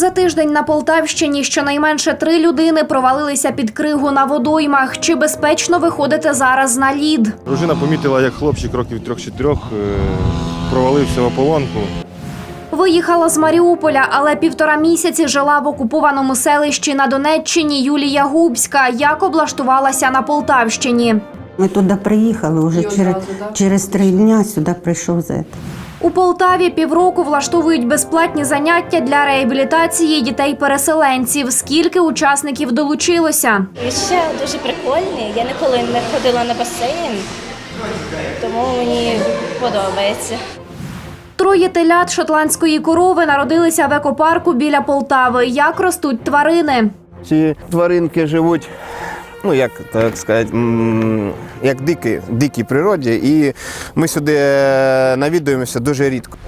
За тиждень на Полтавщині щонайменше три людини провалилися під кригу на водоймах. Чи безпечно виходити зараз на лід? Дружина помітила, як хлопчик років трьох-чотирьох е, провалився в ополонку. Виїхала з Маріуполя, але півтора місяці жила в окупованому селищі на Донеччині Юлія Губська. Як облаштувалася на Полтавщині? Ми туди приїхали вже через, через три дні сюди прийшов зет. У Полтаві півроку влаштовують безплатні заняття для реабілітації дітей-переселенців. Скільки учасників долучилося? Відчуття дуже прикольні. Я ніколи не ходила на басейн, тому мені подобається. Троє телят шотландської корови народилися в екопарку біля Полтави. Як ростуть тварини? Ці тваринки живуть, ну як так сказати, як дикі, дикій природі, і ми сюди е, навідуємося дуже рідко.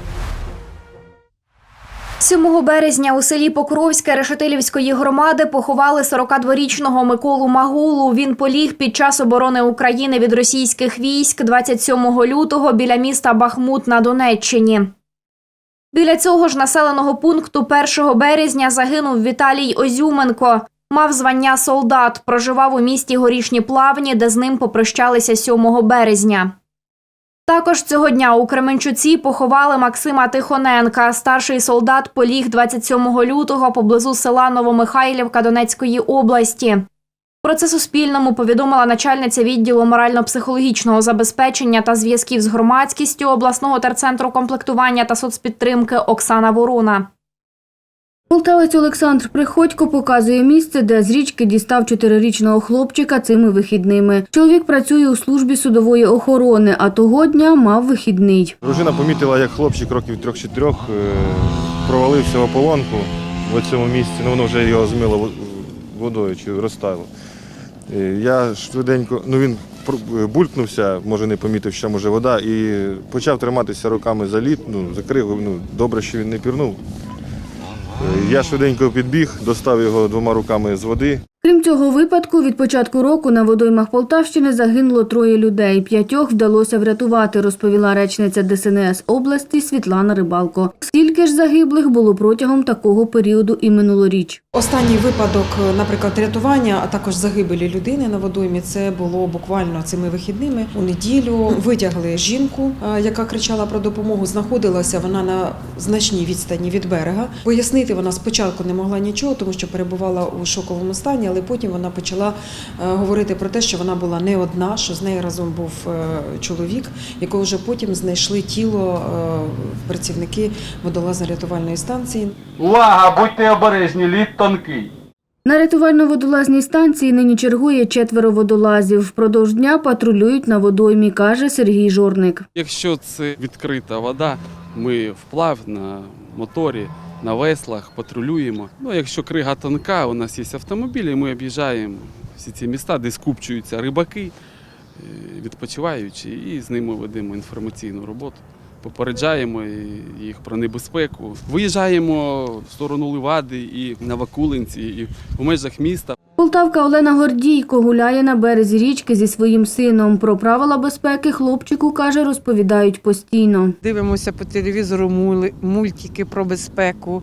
7 березня у селі Покровське Решетилівської громади поховали 42-річного Миколу Магулу. Він поліг під час оборони України від російських військ 27 лютого біля міста Бахмут на Донеччині. Біля цього ж населеного пункту 1 березня загинув Віталій Озюменко. Мав звання солдат, проживав у місті Горішні Плавні, де з ним попрощалися 7 березня. Також цього дня у Кременчуці поховали Максима Тихоненка. Старший солдат поліг 27 лютого поблизу села Новомихайлівка Донецької області. Про це Суспільному повідомила начальниця відділу морально-психологічного забезпечення та зв'язків з громадськістю обласного терцентру комплектування та соцпідтримки Оксана Ворона. Полтавець Олександр Приходько показує місце, де з річки дістав чотирирічного хлопчика цими вихідними. Чоловік працює у службі судової охорони, а того дня мав вихідний. Дружина помітила, як хлопчик років трьох-чотирьох е, провалився в ополонку в цьому місці. Ну, воно вже його змило водою чи розтайло. Е, Я швиденько, ну він булькнувся, може не помітив, що може вода, і почав триматися руками за лід, ну, за кригу. Ну, добре, що він не пірнув. Я швиденько підбіг, достав його двома руками з води. Крім цього випадку, від початку року на водоймах Полтавщини загинуло троє людей. П'ятьох вдалося врятувати, розповіла речниця ДСНС області Світлана Рибалко. Скільки ж загиблих було протягом такого періоду і минулоріч? Останній випадок, наприклад, рятування, а також загибелі людини на водоймі, це було буквально цими вихідними. У неділю витягли жінку, е, яка кричала про допомогу. Знаходилася вона на значній відстані від берега. Пояснити вона спочатку не могла нічого, тому що перебувала у шоковому стані, але потім вона почала е, говорити про те, що вона була не одна, що з нею разом був е, чоловік, якого вже потім знайшли тіло е, працівники водолазно-рятувальної станції. Увага, будьте обережні, лід тонкий. На рятувально-водолазній станції нині чергує четверо водолазів. Впродовж дня патрулюють на водоймі, каже Сергій Жорник. Якщо це відкрита вода, ми вплав на моторі, на веслах патрулюємо. Ну, якщо крига тонка, у нас є автомобілі, ми об'їжджаємо всі ці міста, де скупчуються рибаки, е, відпочиваючи, і з ними ведемо інформаційну роботу. Попереджаємо їх про небезпеку. Виїжджаємо в сторону Ливади і на Вакулинці, і в межах міста. Полтавка Олена Гордійко гуляє на березі річки зі своїм сином. Про правила безпеки хлопчику, каже, розповідають постійно. Дивимося по телевізору мули- мультики про безпеку.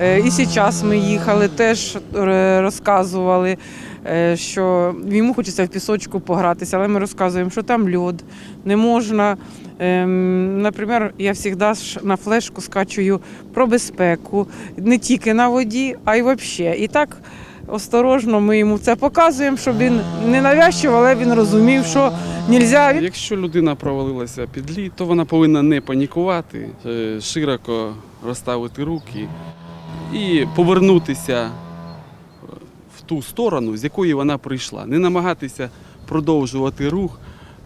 Е, І зараз ми їхали, теж е, розказували, що йому хочеться в пісочку погратися, але ми розказуємо, що там льод, не можна. Ем, Наприклад, я завжди на флешку скачую про безпеку, не тільки на воді, а й взагалі. І так осторожно ми йому це показуємо, щоб він не навязчиво, але він розумів, що не можна Якщо людина провалилася під лід, то вона повинна не панікувати, е, широко розставити руки і повернутися ту сторону, з якої вона прийшла. Не намагатися продовжувати рух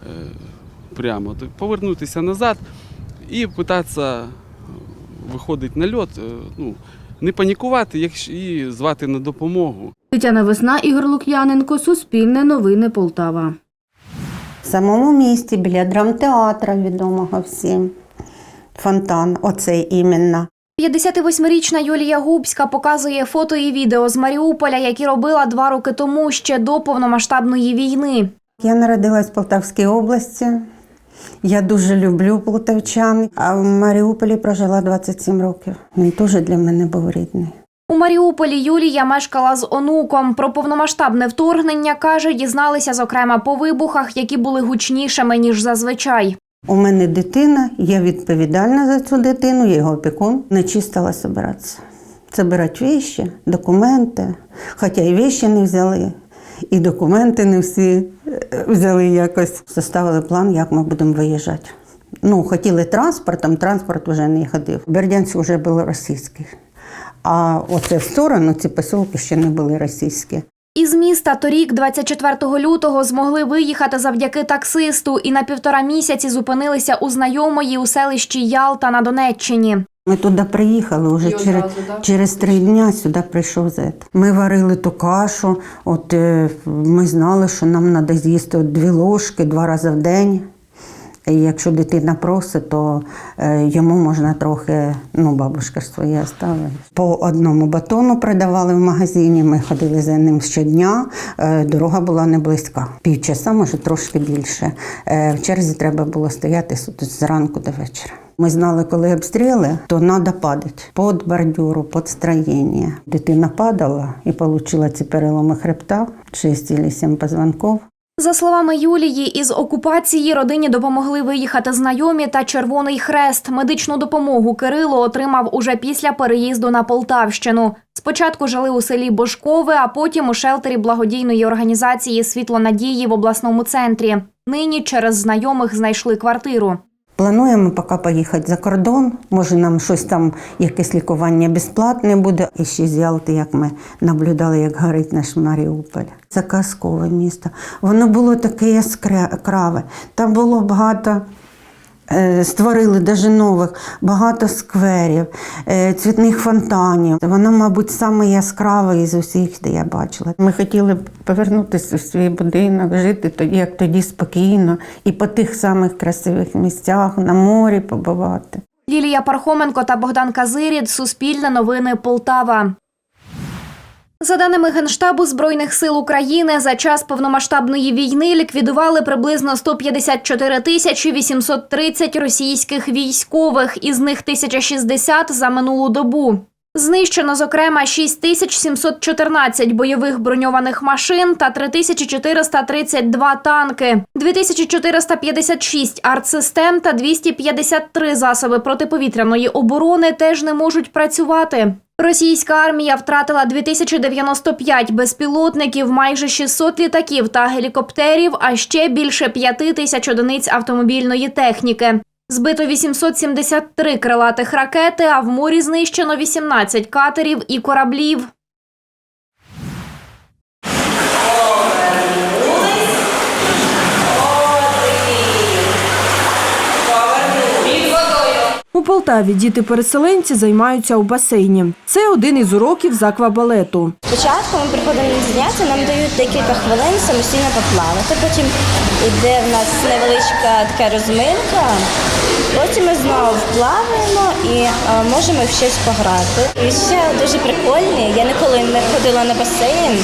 е, прямо, повернутися назад і питатися виходити на льот, е, ну, не панікувати якщо- і звати на допомогу. Тетяна Весна, Ігор Лук'яненко, Суспільне новини Полтава. В самому місті біля драмтеатра відомого всім. Фонтан, оцей іменно. 58-річна Юлія Губська показує фото і відео з Маріуполя, які робила два роки тому ще до повномасштабної війни. Я народилась в Полтавській області. Я дуже люблю полтавчан, а в Маріуполі прожила 27 років. Він теж для мене був рідний. У Маріуполі Юлія мешкала з онуком. Про повномасштабне вторгнення каже, дізналися зокрема по вибухах, які були гучнішими ніж зазвичай. У мене дитина, я відповідальна за цю дитину, я його опікун. Не чистила збиратися. Забирати віші, документи. Хоча і віші не взяли, і документи не всі е, взяли якось. Составили план, як ми будемо виїжджати. Ну, хотіли транспортом, транспорт вже не ходив. Бердянськ вже був російський. А оце в сторону ці посілки ще не були російські. Із міста торік, 24 лютого, змогли виїхати завдяки таксисту і на півтора місяці зупинилися у знайомої у селищі Ялта на Донеччині. Ми туди приїхали вже через, через три дня сюди прийшов зет. Ми варили ту кашу, от е, ми знали, що нам треба з'їсти от дві ложки два рази в день. І якщо дитина просить, то е, йому можна трохи, ну, бабушка своє оставила. По одному батону продавали в магазині, ми ходили за ним щодня, е, дорога була не близька. Півчаса, може, трошки більше. Е, в черзі треба було стояти зранку до вечора. Ми знали, коли обстріли, то треба падати під бордюру, під строєння. Дитина падала і отримала ці переломи хребта, 6 чи 7 позвонків. За словами Юлії, із окупації родині допомогли виїхати знайомі та Червоний Хрест. Медичну допомогу Кирило отримав уже після переїзду на Полтавщину. Спочатку жили у селі Бошкове, а потім у шелтері благодійної організації Світло надії в обласному центрі. Нині через знайомих знайшли квартиру. Плануємо поки поїхати за кордон. Може, нам щось там, якесь лікування безплатне буде. І ще з Ялти, як ми наблюдали, як горить наш Маріуполь. Це казкове місто. Воно було таке яскраве. Там було багато. Е, Створили даже нових багато скверів, е, цвітних фонтанів. Воно, мабуть, саме яскраве із усіх, де я бачила. Ми хотіли повернутися в свій будинок, жити тоді, як тоді спокійно, і по тих самих красивих місцях на морі побувати. Лілія Пархоменко та Богдан Казирід. Суспільне новини Полтава. За даними Генштабу Збройних сил України, за час повномасштабної війни ліквідували приблизно 154 тисячі 830 російських військових, із них 1060 за минулу добу. Знищено, зокрема, 6714 бойових броньованих машин та 3432 танки, 2456 артсистем та 253 засоби протиповітряної оборони теж не можуть працювати. Російська армія втратила 2095 безпілотників, майже 600 літаків та гелікоптерів, а ще більше 5 тисяч одиниць автомобільної техніки. Збито 873 крилатих ракети, а в морі знищено 18 катерів і кораблів. У Полтаві діти-переселенці займаються у басейні. Це один із уроків з аквабалету. Спочатку ми приходимо на заняття, нам дають декілька хвилин самостійно поплавати. Потім йде в нас невеличка така розминка. Потім ми знову плаваємо і е, можемо в щось пограти. І ще дуже прикольні. Я ніколи не ходила на басейн,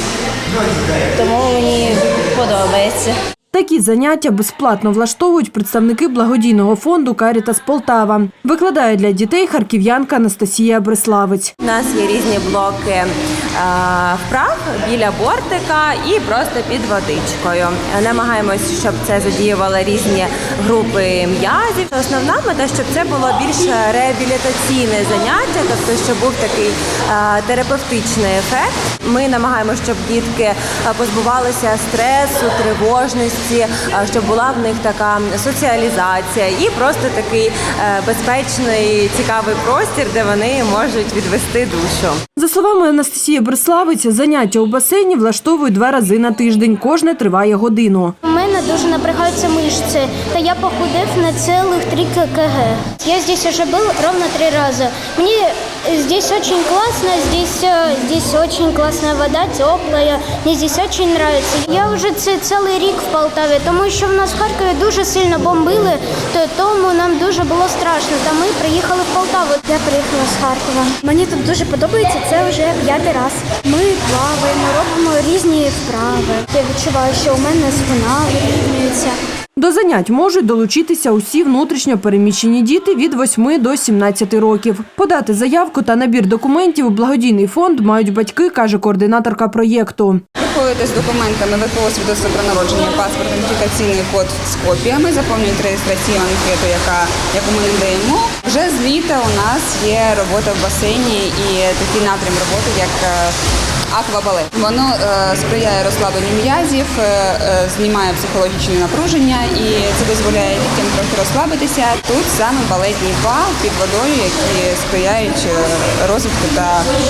тому мені подобається. Такі заняття безплатно влаштовують представники благодійного фонду Карітас Полтава. Викладає для дітей харків'янка Анастасія Бреславець. У нас є різні блоки е, вправ біля бортика і просто під водичкою. Намагаємось, щоб це задіювало різні групи м'язів. Основна мета, щоб це було більш реабілітаційне заняття, тобто щоб був такий е, терапевтичний ефект. Ми намагаємося, щоб дітки е, позбувалися стресу, тривожності, е, щоб була в них така соціалізація і просто такий е, безпечний, цікавий простір, де вони можуть відвести душу. За словами Анастасії Бреславець, заняття у басейні влаштовують два рази на тиждень. Кожне триває годину. У мене дуже напрягаються мишці, та я похудев на цілих 3 кг. Я здесь уже был ровно три раза. Мне здесь очень классно, здесь, э, здесь очень классная вода, теплая. Мне здесь очень нравится. Я вже це цілий рік в Полтаві, тому що в нас в Харкові дуже сильно бомбили, то тому нам дуже було страшно. Та ми приїхали в Полтаву. Я приїхала з Харкова. Мені тут дуже подобається. Це вже п'ятий раз. Ми плаваємо, робимо різні вправи. Я відчуваю, що у мене спина вирівнюється. До занять можуть долучитися усі внутрішньо переміщені діти від 8 до 17 років. Подати заявку та набір документів у благодійний фонд мають батьки, каже координаторка проєкту. Приходите з документами ВПО свідоцтво про народження, паспорт, ідентифікаційний код з копіями, заповнюють реєстраційну анкету, яка, яку ми надаємо. Вже з літа у нас є робота в басейні і такий напрям роботи, як е, аквабалет. Воно е, сприяє розслабленню м'язів, е, е, знімає психологічне напруження і це дозволяє дітям трохи розслабитися. Тут саме балетні па під водою, які сприяють е, розвитку та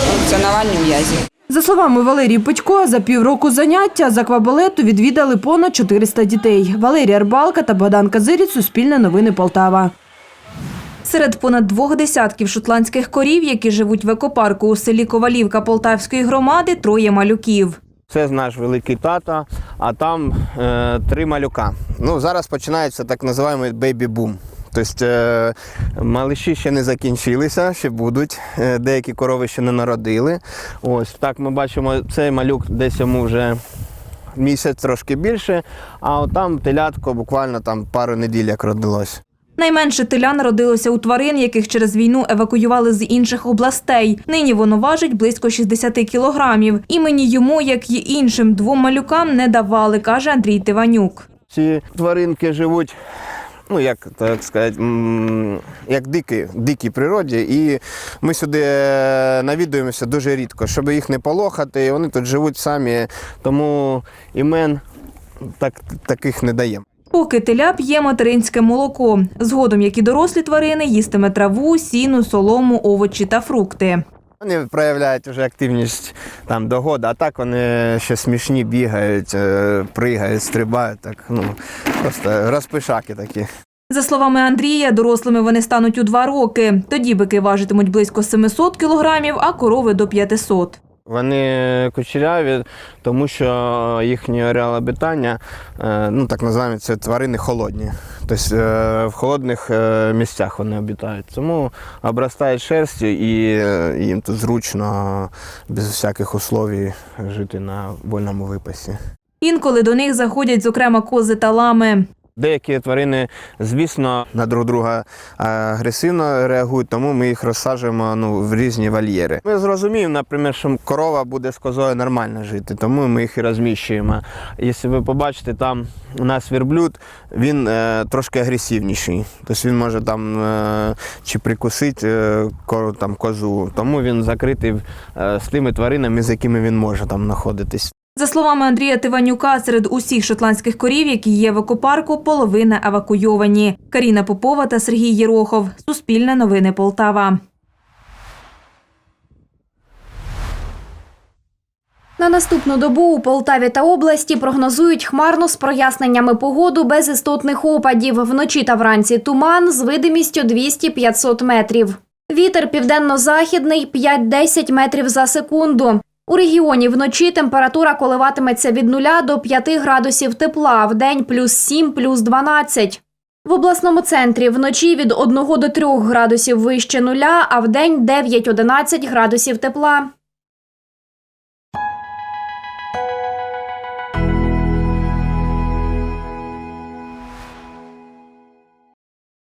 функціонуванню м'язів. За словами Валерії Петько, за півроку заняття з аквабалету відвідали понад 400 дітей. Валерія Рбалка та Богдан Казиріць, Суспільне новини Полтава. Серед понад двох десятків шотландських корів, які живуть в екопарку у селі Ковалівка Полтавської громади, троє малюків. Це наш великий тато, а там е, три малюка. Ну, зараз починається так називаємо бейбі-бум. Тобто е, малиші ще не закінчилися, ще будуть. Е, деякі корови ще не народили. Ось так ми бачимо, цей малюк десь йому вже місяць трошки більше, а от там телятко буквально там пару неділь як родилось. Найменше теля народилося у тварин, яких через війну евакуювали з інших областей. Нині воно важить близько 60 кілограмів. Імені йому, як і іншим двом малюкам, не давали, каже Андрій Тиванюк. Ці тваринки живуть, ну як так сказати, як дикі, в дикій природі, і ми сюди е, навідуємося дуже рідко, щоб їх не полохати. Вони тут живуть самі, тому імен так, таких не даємо. Поки теля п'є материнське молоко. Згодом, як і дорослі тварини, їстиме траву, сіну, солому, овочі та фрукти. Вони проявляють вже активність там до года, а так вони ще смішні бігають, е, пригають, стрибають. Так, ну, просто розпишаки такі. За словами Андрія, дорослими вони стануть у два роки. Тоді бики важитимуть близько 700 кілограмів, а корови до 500. Вони кучеряві, тому що їхнє ареал обітання, е, ну так називаємо, це тварини холодні. Тобто е, в холодних е, місцях вони обітають. Тому обростають шерстю і їм тут зручно без всяких условій жити на вольному випасі. Інколи до них заходять, зокрема, кози та лами. Деякі тварини, звісно, на друг друга е, агресивно реагують, тому ми їх розсаджуємо ну, в різні вольєри. Ми зрозуміємо, наприклад, що корова буде з козою нормально жити, тому ми їх і розміщуємо. Якщо ви побачите, там у нас верблюд, він е, трошки агресивніший. Тобто він може там е, чи прикусити е, там, козу, тому він закритий е, з тими тваринами, з якими він може там знаходитись. За словами Андрія Тиванюка, серед усіх шотландських корів, які є в екопарку, половина евакуйовані. Каріна Попова та Сергій Єрохов. Суспільне новини Полтава. На наступну добу у Полтаві та області прогнозують хмарну з проясненнями погоду без істотних опадів. Вночі та вранці туман з видимістю 200-500 метрів. Вітер південно-західний 5-10 метрів за секунду. У регіоні вночі температура коливатиметься від 0 до 5 градусів тепла, в день плюс 7, плюс 12. В обласному центрі вночі від 1 до 3 градусів вище нуля, а в день 9-11 градусів тепла.